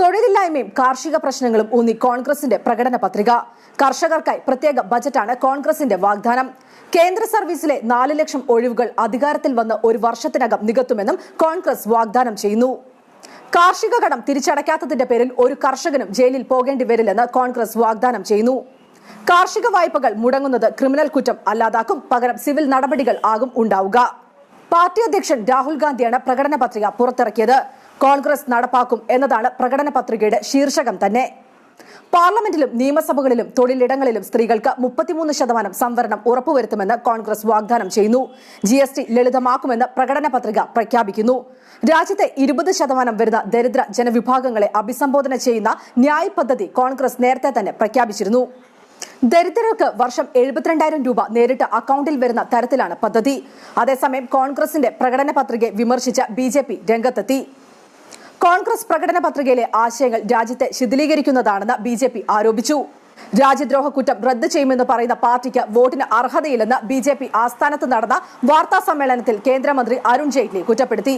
തൊഴിലില്ലായ്മയും കാർഷിക പ്രശ്നങ്ങളും ഊന്നി കോൺഗ്രസിന്റെ പ്രകടന പത്രിക. കർഷകർക്കായി പ്രത്യേക ബജറ്റാണ് കോൺഗ്രസിന്റെ വാഗ്ദാനം. കേന്ദ്ര സർവീസിലെ നാല് ലക്ഷം ഒഴിവുകൾ അധികാരത്തിൽ വന്ന് ഒരു വർഷത്തിനകം നികത്തുമെന്നും കോൺഗ്രസ് വാഗ്ദാനം ചെയ്യുന്നു. കാർഷിക കടം തിരിച്ചടയ്ക്കാത്തതിന്റെ പേരിൽ ഒരു കർഷകനും ജയിലിൽ പോകേണ്ടി വരില്ലെന്ന് കോൺഗ്രസ് വാഗ്ദാനം ചെയ്യുന്നു. കാർഷിക വായ്പകൾ മുടങ്ങുന്നത് ക്രിമിനൽ കുറ്റം അല്ലാതാക്കും പകരം സിവിൽ നടപടികൾ ആകും ഉണ്ടാവുക. പാർട്ടി അധ്യക്ഷൻ രാഹുൽ ഗാന്ധിയാണ് പ്രകടന പത്രിക പുറത്തിറക്കിയത്. കോൺഗ്രസ് നടപ്പാക്കും എന്നതാണ് പ്രകടന പത്രികയുടെ ശീർഷകം തന്നെ. പാർലമെന്റിലും നിയമസഭകളിലും തൊഴിലിടങ്ങളിലും സ്ത്രീകൾക്ക് മുപ്പത്തിമൂന്ന് ശതമാനം സംവരണം ഉറപ്പുവരുത്തുമെന്ന് കോൺഗ്രസ് വാഗ്ദാനം ചെയ്യുന്നു. ജി എസ് ടി ലളിതമാക്കുമെന്ന് പ്രകടന പത്രിക പ്രഖ്യാപിക്കുന്നു. രാജ്യത്തെ ഇരുപത് ശതമാനം വരുന്ന ദരിദ്ര ജനവിഭാഗങ്ങളെ അഭിസംബോധന ചെയ്യുന്ന ന്യായ് പദ്ധതി കോൺഗ്രസ് നേരത്തെ തന്നെ പ്രഖ്യാപിച്ചിരുന്നു. ദരിദ്രർക്ക് വർഷം എഴുപത്തിരണ്ടായിരം രൂപ നേരിട്ട് അക്കൗണ്ടിൽ വരുന്ന തരത്തിലാണ് പദ്ധതി. അതേസമയം കോൺഗ്രസിന്റെ പ്രകടന പത്രികയെ വിമർശിച്ച ബി ജെ പി രംഗത്തെത്തി. കോൺഗ്രസ് പ്രകടന പത്രികയിലെ ആശയങ്ങൾ രാജ്യത്തെ ശിഥിലീകരിക്കുന്നതാണെന്ന് ബി ജെ പി ആരോപിച്ചു. രാജ്യദ്രോഹ കുറ്റം റദ്ദ് ചെയ്യുമെന്ന് പറയുന്ന പാർട്ടിക്ക് വോട്ടിന് അർഹതയില്ലെന്ന് ബി ജെ പി ആസ്ഥാനത്ത് നടന്ന വാർത്താ സമ്മേളനത്തിൽ കേന്ദ്രമന്ത്രി അരുൺ ജെയ്റ്റ്ലി കുറ്റപ്പെടുത്തി.